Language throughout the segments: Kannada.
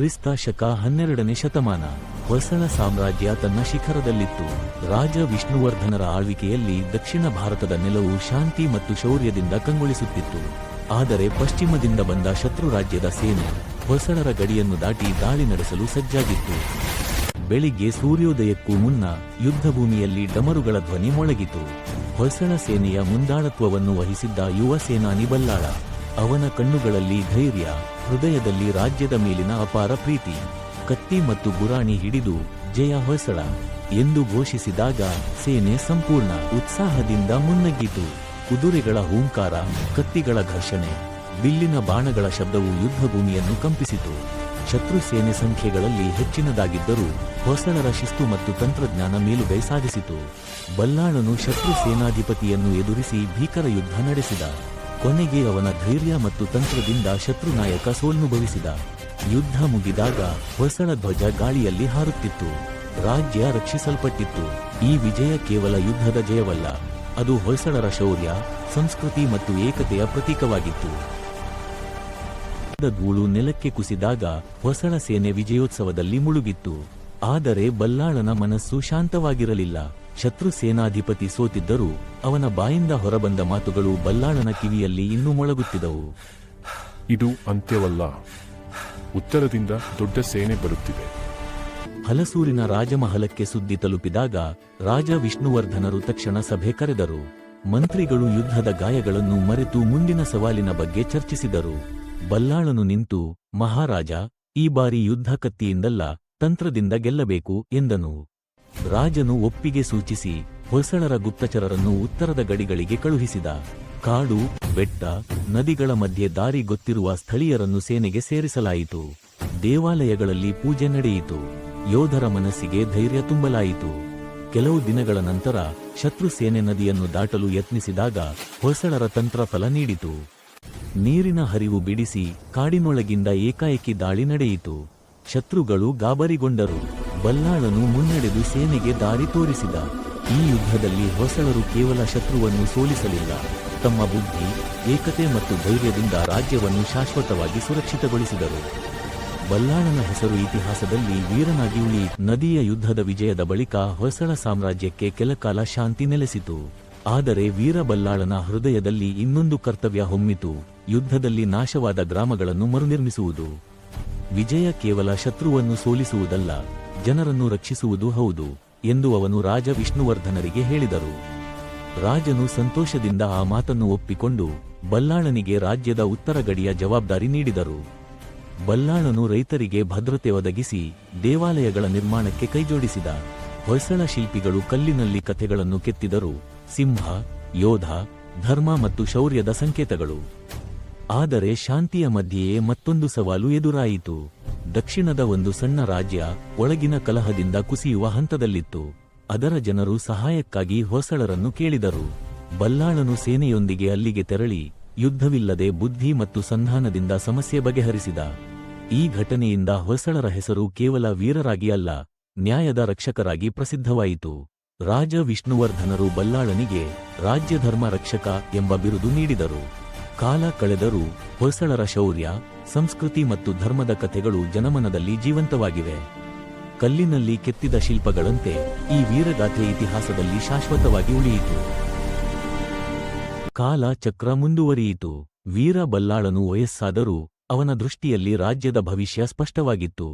ಕ್ರಿಸ್ತ ಶಕ ಹನ್ನೆರಡನೇ ಶತಮಾನ. ಹೊಯ್ಸಳ ಸಾಮ್ರಾಜ್ಯ ತನ್ನ ಶಿಖರದಲ್ಲಿತ್ತು. ರಾಜ ವಿಷ್ಣುವರ್ಧನರ ಆಳ್ವಿಕೆಯಲ್ಲಿ ದಕ್ಷಿಣ ಭಾರತದ ನೆಲವು ಶಾಂತಿ ಮತ್ತು ಶೌರ್ಯದಿಂದ ಕಂಗೊಳಿಸುತ್ತಿತ್ತು. ಆದರೆ ಪಶ್ಚಿಮದಿಂದ ಬಂದ ಶತ್ರು ರಾಜ್ಯದ ಸೇನೆ ಹೊಯ್ಸಳರ ಗಡಿಯನ್ನು ದಾಟಿ ದಾಳಿ ನಡೆಸಲು ಸಜ್ಜಾಗಿತ್ತು. ಬೆಳಿಗ್ಗೆ ಸೂರ್ಯೋದಯಕ್ಕೂ ಮುನ್ನ ಯುದ್ಧಭೂಮಿಯಲ್ಲಿ ಡಮರುಗಳ ಧ್ವನಿ ಮೊಳಗಿತು. ಹೊಯ್ಸಳ ಸೇನೆಯ ಮುಂದಾಳತ್ವವನ್ನು ವಹಿಸಿದ್ದ ಯುವ ಸೇನಾನಿ ಬಲ್ಲಾಳ. ಅವನ ಕಣ್ಣುಗಳಲ್ಲಿ ಧೈರ್ಯ. ಹೃದಯದಲ್ಲಿ ರಾಜ್ಯದ ಮೇಲಿನ ಅಪಾರ ಪ್ರೀತಿ, ಕತ್ತಿ ಮತ್ತು ಗುರಾಣಿ ಹಿಡಿದು ಜಯ ಹೊಯ್ಸಳ ಎಂದು ಘೋಷಿಸಿದಾಗ ಸೇನೆ ಸಂಪೂರ್ಣ ಉತ್ಸಾಹದಿಂದ ಮುನ್ನಗ್ಗಿತು. ಕುದುರೆಗಳ ಹೂಂಕಾರ, ಕತ್ತಿಗಳ ಘರ್ಷಣೆ, ಬಿಲ್ಲಿನ ಬಾಣಗಳ ಶಬ್ದವು ಯುದ್ಧಭೂಮಿಯನ್ನು ಕಂಪಿಸಿತು. ಶತ್ರು ಸೇನೆ ಸಂಖ್ಯೆಗಳಲ್ಲಿ ಹೆಚ್ಚಿನದಾಗಿದ್ದರೂ ಹೊಸಳರ ಶಿಸ್ತು ಮತ್ತು ತಂತ್ರಜ್ಞಾನ ಮೇಲುಗೈ ಸಾಧಿಸಿತು. ಬಲ್ಲಾಳನು ಶತ್ರು ಸೇನಾಧಿಪತಿಯನ್ನು ಎದುರಿಸಿ ಭೀಕರ ಯುದ್ಧ ನಡೆಸಿದ. ಕೊನೆಗೆ ಅವನ ಧೈರ್ಯ ಮತ್ತು ತಂತ್ರದಿಂದ ಶತ್ರು ನಾಯಕ ಸೋಲ್ನುಭವಿಸಿದ ಯುದ್ಧ ಮುಗಿದಾಗ ಹೊಸಳ ಧ್ವಜ ಗಾಳಿಯಲ್ಲಿ ಹಾರುತ್ತಿತ್ತು. ರಾಜ್ಯ ರಕ್ಷಿಸಲ್ಪಟ್ಟಿತ್ತು. ಈ ವಿಜಯ ಕೇವಲ ಯುದ್ಧದ ಜಯವಲ್ಲ. ಅದು ಹೊಯ್ಸಳರ ಶೌರ್ಯ, ಸಂಸ್ಕೃತಿ ಮತ್ತು ಏಕತೆಯ ಪ್ರತೀಕವಾಗಿತ್ತು. ಧೂಳು ನೆಲಕ್ಕೆ ಕುಸಿದಾಗ ಹೊಸಳ ಸೇನೆ ವಿಜಯೋತ್ಸವದಲ್ಲಿ ಮುಳುಗಿತ್ತು. ಆದರೆ ಬಲ್ಲಾಳನ ಮನಸ್ಸು ಶಾಂತವಾಗಿರಲಿಲ್ಲ. ಶತ್ರು ಸೇನಾಧಿಪತಿ ಸೋತಿದ್ದರೂ ಅವನ ಬಾಯಿಂದ ಹೊರಬಂದ ಮಾತುಗಳು ಬಲ್ಲಾಳನ ಕಿವಿಯಲ್ಲಿ ಇನ್ನೂ ಮೊಳಗುತ್ತಿದ್ದವು. ಇದು ಅಂತ್ಯವಲ್ಲ. ಉತ್ತರದಿಂದ ದೊಡ್ಡ ಸೇನೆ ಬರುತ್ತಿದೆ. ಹಲಸೂರಿನ ರಾಜಮಹಲಕ್ಕೆ ಸುದ್ದಿ ತಲುಪಿದಾಗ ರಾಜ ವಿಷ್ಣುವರ್ಧನರು ತಕ್ಷಣ ಸಭೆ ಕರೆದರು. ಮಂತ್ರಿಗಳು ಯುದ್ಧದ ಗಾಯಗಳನ್ನು ಮರೆತು ಮುಂದಿನ ಸವಾಲಿನ ಬಗ್ಗೆ ಚರ್ಚಿಸಿದರು. ಬಲ್ಲಾಳನು ನಿಂತು ಮಹಾರಾಜ ಈ ಬಾರಿ ಯುದ್ಧ ಕತ್ತಿಯಿಂದಲ್ಲ ತಂತ್ರದಿಂದ ಗೆಲ್ಲಬೇಕು ಎಂದನು. ರಾಜನು ಒಪ್ಪಿಗೆ ಸೂಚಿಸಿ ಹೊಸಳರ ಗುಪ್ತಚರರನ್ನು ಉತ್ತರದ ಗಡಿಗಳಿಗೆ ಕಳುಹಿಸಿದ. ಕಾಡು, ಬೆಟ್ಟ, ನದಿಗಳ ಮಧ್ಯೆ ದಾರಿ ಗೊತ್ತಿರುವ ಸ್ಥಳೀಯರನ್ನು ಸೇನೆಗೆ ಸೇರಿಸಲಾಯಿತು. ದೇವಾಲಯಗಳಲ್ಲಿ ಪೂಜೆ ನಡೆಯಿತು. ಯೋಧರ ಮನಸ್ಸಿಗೆ ಧೈರ್ಯ ತುಂಬಲಾಯಿತು. ಕೆಲವು ದಿನಗಳ ನಂತರ ಶತ್ರು ಸೇನೆ ನದಿಯನ್ನು ದಾಟಲು ಯತ್ನಿಸಿದಾಗ ಹೊಸಳರ ತಂತ್ರ ಫಲ ನೀಡಿತು. ನೀರಿನ ಹರಿವು ಬಿಡಿಸಿ ಕಾಡಿನೊಳಗಿಂದ ಏಕಾಏಕಿ ದಾಳಿ ನಡೆಯಿತು. ಶತ್ರುಗಳು ಗಾಬರಿಗೊಂಡರು. ಬಲ್ಲಾಳನು ಮುನ್ನಡೆದು ಸೇನೆಗೆ ದಾರಿ ತೋರಿಸಿದ. ಈ ಯುದ್ಧದಲ್ಲಿ ಹೊಸಳರು ಕೇವಲ ಶತ್ರುವನ್ನು ಸೋಲಿಸಲಿಲ್ಲ. ತಮ್ಮ ಬುದ್ಧಿ, ಏಕತೆ ಮತ್ತು ಧೈರ್ಯದಿಂದ ರಾಜ್ಯವನ್ನು ಶಾಶ್ವತವಾಗಿ ಸುರಕ್ಷಿತಗೊಳಿಸಿದರು. ಬಲ್ಲಾಳನ ಹೆಸರು ಇತಿಹಾಸದಲ್ಲಿ ವೀರನಾಗಿ ಉಳಿ. ನದಿಯ ಯುದ್ಧದ ವಿಜಯದ ಬಳಿಕ ಹೊಸಳ ಸಾಮ್ರಾಜ್ಯಕ್ಕೆ ಕೆಲಕಾಲ ಶಾಂತಿ ನೆಲೆಸಿತು. ಆದರೆ ವೀರ ಬಲ್ಲಾಳನ ಹೃದಯದಲ್ಲಿ ಇನ್ನೊಂದು ಕರ್ತವ್ಯ ಹೊಮ್ಮಿತು. ಯುದ್ಧದಲ್ಲಿ ನಾಶವಾದ ಗ್ರಾಮಗಳನ್ನು ಮರುನಿರ್ಮಿಸುವುದು. ವಿಜಯ ಕೇವಲ ಶತ್ರುವನ್ನು ಸೋಲಿಸುವುದಲ್ಲ. ಜನರನ್ನು ರಕ್ಷಿಸುವುದು ಹೌದು ಎಂದು ಅವನು ರಾಜ ವಿಷ್ಣುವರ್ಧನರಿಗೆ ಹೇಳಿದರು. ರಾಜನು ಸಂತೋಷದಿಂದ ಆ ಮಾತನ್ನು ಒಪ್ಪಿಕೊಂಡು ಬಲ್ಲಾಳನಿಗೆ ರಾಜ್ಯದ ಉತ್ತರ ಗಡಿಯ ಜವಾಬ್ದಾರಿ ನೀಡಿದರು. ಬಲ್ಲಾಳನು ರೈತರಿಗೆ ಭದ್ರತೆ ಒದಗಿಸಿ ದೇವಾಲಯಗಳ ನಿರ್ಮಾಣಕ್ಕೆ ಕೈಜೋಡಿಸಿದ ಹೊಯ್ಸಳ ಶಿಲ್ಪಿಗಳು ಕಲ್ಲಿನಲ್ಲಿ ಕಥೆಗಳನ್ನು ಕೆತ್ತಿದರು. ಸಿಂಹ, ಯೋಧ, ಧರ್ಮ ಮತ್ತು ಶೌರ್ಯದ ಸಂಕೇತಗಳು. ಆದರೆ ಶಾಂತಿಯ ಮಧ್ಯೆಯೇ ಮತ್ತೊಂದು ಸವಾಲು ಎದುರಾಯಿತು. ದಕ್ಷಿಣದ ಒಂದು ಸಣ್ಣ ರಾಜ್ಯ ಒಳಗಿನ ಕಲಹದಿಂದ ಕುಸಿಯುವ ಹಂತದಲ್ಲಿತ್ತು. ಅದರ ಜನರು ಸಹಾಯಕ್ಕಾಗಿ ಹೊಸಳರನ್ನು ಕೇಳಿದರು. ಬಲ್ಲಾಳನು ಸೇನೆಯೊಂದಿಗೆ ಅಲ್ಲಿಗೆ ತೆರಳಿ ಯುದ್ಧವಿಲ್ಲದೆ ಬುದ್ಧಿ ಮತ್ತು ಸಂಧಾನದಿಂದ ಸಮಸ್ಯೆ ಬಗೆಹರಿಸಿದ. ಈ ಘಟನೆಯಿಂದ ಹೊಸಳರ ಹೆಸರು ಕೇವಲ ವೀರರಾಗಿ ಅಲ್ಲ, ನ್ಯಾಯದ ರಕ್ಷಕರಾಗಿ ಪ್ರಸಿದ್ಧವಾಯಿತು. ರಾಜ ವಿಷ್ಣುವರ್ಧನರು ಬಲ್ಲಾಳನಿಗೆ ರಾಜ್ಯಧರ್ಮ ರಕ್ಷಕ ಎಂಬ ಬಿರುದು ನೀಡಿದರು. ಕಾಲ ಕಳೆದರೂ ಹೊಸಳರ ಶೌರ್ಯ ಸಂಸ್ಕೃತಿ ಮತ್ತು ಧರ್ಮದ ಕಥೆಗಳು ಜನಮನದಲ್ಲಿ ಜೀವಂತವಾಗಿವೆ. ಕಲ್ಲಿನಲ್ಲಿ ಕೆತ್ತಿದ ಶಿಲ್ಪಗಳಂತೆ ಈ ವೀರಗಾಥೆ ಇತಿಹಾಸದಲ್ಲಿ ಶಾಶ್ವತವಾಗಿ ಉಳಿಯಿತು. ಕಾಲ ಚಕ್ರ ಮುಂದುವರಿಯಿತು. ವೀರ ಬಲ್ಲಾಳನು ವಯಸ್ಸಾದರೂ ಅವನ ದೃಷ್ಟಿಯಲ್ಲಿ ರಾಜ್ಯದ ಭವಿಷ್ಯ ಸ್ಪಷ್ಟವಾಗಿತ್ತು.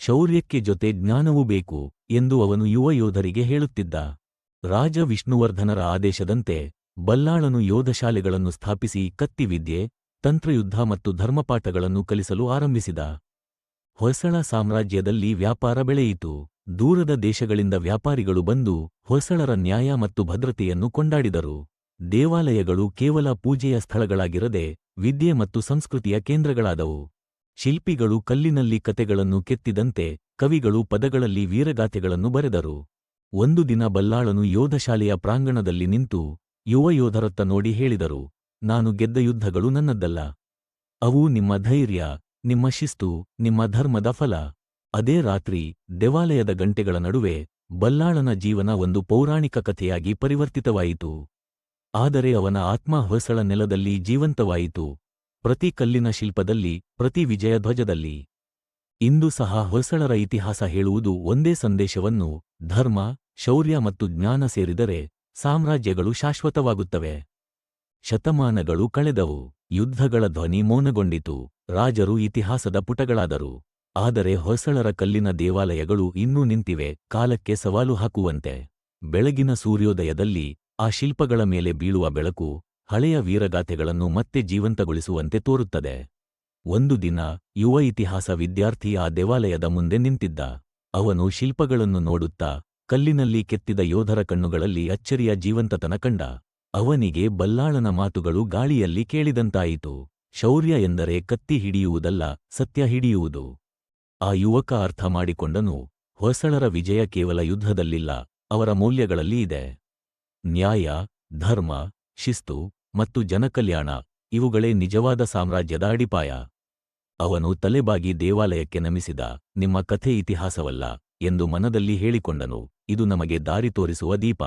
ಶೌರ್ಯಕ್ಕೆ ಜೊತೆ ಜ್ಞಾನವೂ ಬೇಕು ಎಂದು ಅವನು ಯುವ ಯೋಧರಿಗೆ ಹೇಳುತ್ತಿದ್ದ. ರಾಜ ವಿಷ್ಣುವರ್ಧನರ ಆದೇಶದಂತೆ ಬಲ್ಲಾಳನು ಯೋಧಶಾಲೆಗಳನ್ನು ಸ್ಥಾಪಿಸಿ ಕತ್ತಿವಿದ್ಯೆ ತಂತ್ರಯುದ್ಧ ಮತ್ತು ಧರ್ಮಪಾಠಗಳನ್ನು ಕಲಿಸಲು ಆರಂಭಿಸಿದ. ಹೊಯ್ಸಳ ಸಾಮ್ರಾಜ್ಯದಲ್ಲಿ ವ್ಯಾಪಾರ ಬೆಳೆಯಿತು. ದೂರದ ದೇಶಗಳಿಂದ ವ್ಯಾಪಾರಿಗಳು ಬಂದು ಹೊಯ್ಸಳರ ನ್ಯಾಯ ಮತ್ತು ಭದ್ರತೆಯನ್ನು ಕೊಂಡಾಡಿದರು. ದೇವಾಲಯಗಳು ಕೇವಲ ಪೂಜೆಯ ಸ್ಥಳಗಳಾಗಿರದೆ ವಿದ್ಯೆ ಮತ್ತು ಸಂಸ್ಕೃತಿಯ ಕೇಂದ್ರಗಳಾದವು. ಶಿಲ್ಪಿಗಳು ಕಲ್ಲಿನಲ್ಲಿ ಕತೆಗಳನ್ನು ಕೆತ್ತಿದಂತೆ ಕವಿಗಳು ಪದಗಳಲ್ಲಿ ವೀರಗಾಥೆಗಳನ್ನು ಬರೆದರು. ಒಂದು ದಿನ ಬಲ್ಲಾಳನು ಯೋಧಶಾಲೆಯ ಪ್ರಾಂಗಣದಲ್ಲಿ ನಿಂತು ಯುವ ಯೋಧರತ್ತ ನೋಡಿ ಹೇಳಿದರು ನಾನು ಗೆದ್ದ ಯುದ್ಧಗಳು ನನ್ನದ್ದಲ್ಲ. ಅವು ನಿಮ್ಮ ಧೈರ್ಯ, ನಿಮ್ಮ ಶಿಸ್ತು, ನಿಮ್ಮ ಧರ್ಮದ ಫಲ. ಅದೇ ರಾತ್ರಿ, ದೇವಾಲಯದ ಗಂಟೆಗಳ ನಡುವೆ, ಬಲ್ಲಾಳನ ಜೀವನ ಒಂದು ಪೌರಾಣಿಕ ಕಥೆಯಾಗಿ ಪರಿವರ್ತಿತವಾಯಿತು. ಆದರೆ ಅವನ ಆತ್ಮ ಹೊಸಳ ನೆಲದಲ್ಲಿ ಜೀವಂತವಾಯಿತು. ಪ್ರತಿ ಕಲ್ಲಿನ ಶಿಲ್ಪದಲ್ಲಿ, ಪ್ರತಿ ವಿಜಯ ಧ್ವಜದಲ್ಲಿ ಇಂದು ಸಹ ಹೊಸಳರ ಇತಿಹಾಸ ಹೇಳುವುದು ಒಂದೇ ಸಂದೇಶವನ್ನು, ಧರ್ಮ, ಶೌರ್ಯ ಮತ್ತು ಜ್ಞಾನ ಸೇರಿದರೆ ಸಾಮ್ರಾಜ್ಯಗಳು ಶಾಶ್ವತವಾಗುತ್ತವೆ. ಶತಮಾನಗಳು ಕಳೆದವು, ಯುದ್ಧಗಳ ಧ್ವನಿ ಮೌನಗೊಂಡಿತು, ರಾಜರು ಇತಿಹಾಸದ ಪುಟಗಳಾದರು. ಆದರೆ ಹೊಸಳರ ಕಲ್ಲಿನ ದೇವಾಲಯಗಳು ಇನ್ನೂ ನಿಂತಿವೆ, ಕಾಲಕ್ಕೆ ಸವಾಲು ಹಾಕುವಂತೆ. ಬೆಳಗಿನ ಸೂರ್ಯೋದಯದಲ್ಲಿ ಆ ಶಿಲ್ಪಗಳ ಮೇಲೆ ಬೀಳುವ ಬೆಳಕು, ಹಳೆಯ ವೀರಗಾಥೆಗಳನ್ನು ಮತ್ತೆ ಜೀವಂತಗೊಳಿಸುವಂತೆ ತೋರುತ್ತದೆ. ಒಂದು ದಿನ, ಯುವ ಇತಿಹಾಸ ವಿದ್ಯಾರ್ಥಿ ಆ ದೇವಾಲಯದ ಮುಂದೆ ನಿಂತಿದ್ದ. ಅವನು ಶಿಲ್ಪಗಳನ್ನು ನೋಡುತ್ತಾ, ಕಲ್ಲಿನಲ್ಲಿ ಕೆತ್ತಿದ ಯೋಧರ ಕಣ್ಣುಗಳಲ್ಲಿ ಅಚ್ಚರಿಯ ಜೀವಂತತನ ಕಂಡ. ಅವನಿಗೆ ಬಲ್ಲಾಳನ ಮಾತುಗಳು ಗಾಳಿಯಲ್ಲಿ ಕೇಳಿದಂತಾಯಿತು. ಶೌರ್ಯ ಎಂದರೆ ಕತ್ತಿ ಹಿಡಿಯುವುದಲ್ಲ, ಸತ್ಯ ಹಿಡಿಯುವುದು. ಆ ಯುವಕ ಅರ್ಥ ಮಾಡಿಕೊಂಡನು, ಹೊಸಳರ ವಿಜಯ ಕೇವಲ ಯುದ್ಧದಲ್ಲಿಲ್ಲ, ಅವರ ಮೌಲ್ಯಗಳಲ್ಲಿ ಇದೆ. ನ್ಯಾಯ, ಧರ್ಮ, ಶಿಸ್ತು ಮತ್ತು ಜನಕಲ್ಯಾಣ, ಇವುಗಳೇ ನಿಜವಾದ ಸಾಮ್ರಾಜ್ಯದ ಅಡಿಪಾಯ. ಅವನು ತಲೆಬಾಗಿ ದೇವಾಲಯಕ್ಕೆ ನಮಿಸಿದ, ನಿಮ್ಮ ಕಥೆ ಇತಿಹಾಸವಲ್ಲ, ಎಂದು ಮನದಲ್ಲಿ ಹೇಳಿಕೊಂಡನು, ಇದು ನಮಗೆ ದಾರಿ ತೋರಿಸುವ ದೀಪ.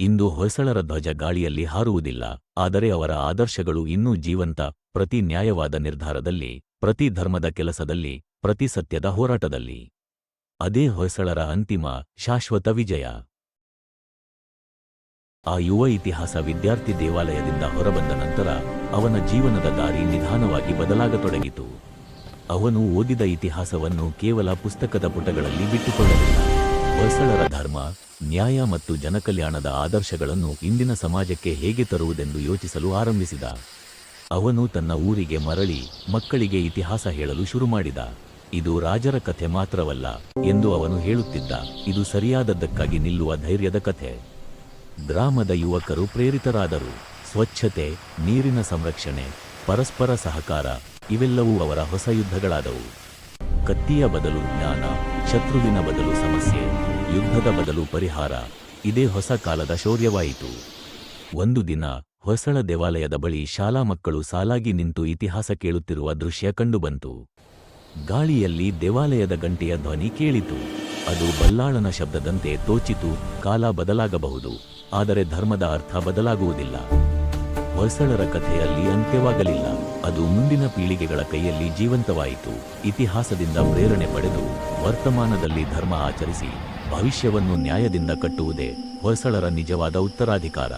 ಇಂದು ಹೊಯ್ಸಳರ ಧ್ವಜ ಗಾಳಿಯಲ್ಲಿ ಹಾರುವುದಿಲ್ಲ, ಆದರೆ ಅವರ ಆದರ್ಶಗಳು ಇನ್ನೂ ಜೀವಂತ, ಪ್ರತಿ ನ್ಯಾಯವಾದ ನಿರ್ಧಾರದಲ್ಲಿ, ಪ್ರತಿ ಧರ್ಮದ ಕೆಲಸದಲ್ಲಿ, ಪ್ರತಿ ಸತ್ಯದ ಹೋರಾಟದಲ್ಲಿ. ಅದೇ ಹೊಯ್ಸಳರ ಅಂತಿಮ, ಶಾಶ್ವತ ವಿಜಯ. ಆ ಯುವ ಇತಿಹಾಸ ವಿದ್ಯಾರ್ಥಿ ದೇವಾಲಯದಿಂದ ಹೊರಬಂದ ನಂತರ ಅವನ ಜೀವನದ ದಾರಿ ನಿಧಾನವಾಗಿ ಬದಲಾಗತೊಡಗಿತು. ಅವನು ಓದಿದ ಇತಿಹಾಸವನ್ನು ಕೇವಲ ಪುಸ್ತಕದ ಪುಟಗಳಲ್ಲಿ ಬಿಟ್ಟುಕೊಳ್ಳಲಿಲ್ಲ. ಹೊಯ್ಸಳರ ಧರ್ಮ, ನ್ಯಾಯ ಮತ್ತು ಜನಕಲ್ಯಾಣದ ಆದರ್ಶಗಳನ್ನು ಇಂದಿನ ಸಮಾಜಕ್ಕೆ ಹೇಗೆ ತರುವುದೆಂದು ಯೋಚಿಸಲು ಆರಂಭಿಸಿದ. ಅವನು ತನ್ನ ಊರಿಗೆ ಮರಳಿ ಮಕ್ಕಳಿಗೆ ಇತಿಹಾಸ ಹೇಳಲು ಶುರುಮಾಡಿದ ಇದು ರಾಜರ ಕಥೆ ಮಾತ್ರವಲ್ಲ ಎಂದು ಅವನು ಹೇಳುತ್ತಿದ್ದ. ಇದು ಸರಿಯಾದದ್ದಕ್ಕಾಗಿ ನಿಲ್ಲುವ ಧೈರ್ಯದ ಕಥೆ. ಗ್ರಾಮದ ಯುವಕರು ಪ್ರೇರಿತರಾದರು. ಸ್ವಚ್ಛತೆ, ನೀರಿನ ಸಂರಕ್ಷಣೆ, ಪರಸ್ಪರ ಸಹಕಾರ, ಇವೆಲ್ಲವೂ ಅವರ ಹೊಸ ಯುದ್ಧಗಳಾದವು. ಕತ್ತಿಯ ಬದಲು ಜ್ಞಾನ ಶತ್ರುವಿನ ಬದಲು ಸಮಸ್ಯೆ, ಯುದ್ಧದ ಬದಲು ಪರಿಹಾರ, ಇದೇ ಹೊಸ ಕಾಲದ ಶೌರ್ಯವಾಯಿತು. ಒಂದು ದಿನ ಹೊಸಳ ದೇವಾಲಯದ ಬಳಿ ಶಾಲಾ ಮಕ್ಕಳು ಸಾಲಾಗಿ ನಿಂತು ಇತಿಹಾಸ ಕೇಳುತ್ತಿರುವ ದೃಶ್ಯ ಕಂಡುಬಂತು. ಗಾಳಿಯಲ್ಲಿ ದೇವಾಲಯದ ಗಂಟೆಯ ಧ್ವನಿ ಕೇಳಿತು. ಅದು ಬಲ್ಲಾಳನ ಶಬ್ದದಂತೆ ತೋಚಿತು, ಕಾಲ ಬದಲಾಗಬಹುದು, ಆದರೆ ಧರ್ಮದ ಅರ್ಥ ಬದಲಾಗುವುದಿಲ್ಲ. ಹೊಸಳರ ಕಥೆಯಲ್ಲಿ ಅಂತ್ಯವಾಗಲಿಲ್ಲ, ಅದು ಮುಂದಿನ ಪೀಳಿಗೆಗಳ ಕೈಯಲ್ಲಿ ಜೀವಂತವಾಯಿತು, ಇತಿಹಾಸದಿಂದ ಪ್ರೇರಣೆ ಪಡೆದು. ವರ್ತಮಾನದಲ್ಲಿ ಧರ್ಮ ಆಚರಿಸಿ ಭವಿಷ್ಯವನ್ನು ನ್ಯಾಯದಿಂದ ಕಟ್ಟುವುದೇ ಹೊಯ್ಸಳರ ನಿಜವಾದ ಉತ್ತರಾಧಿಕಾರ.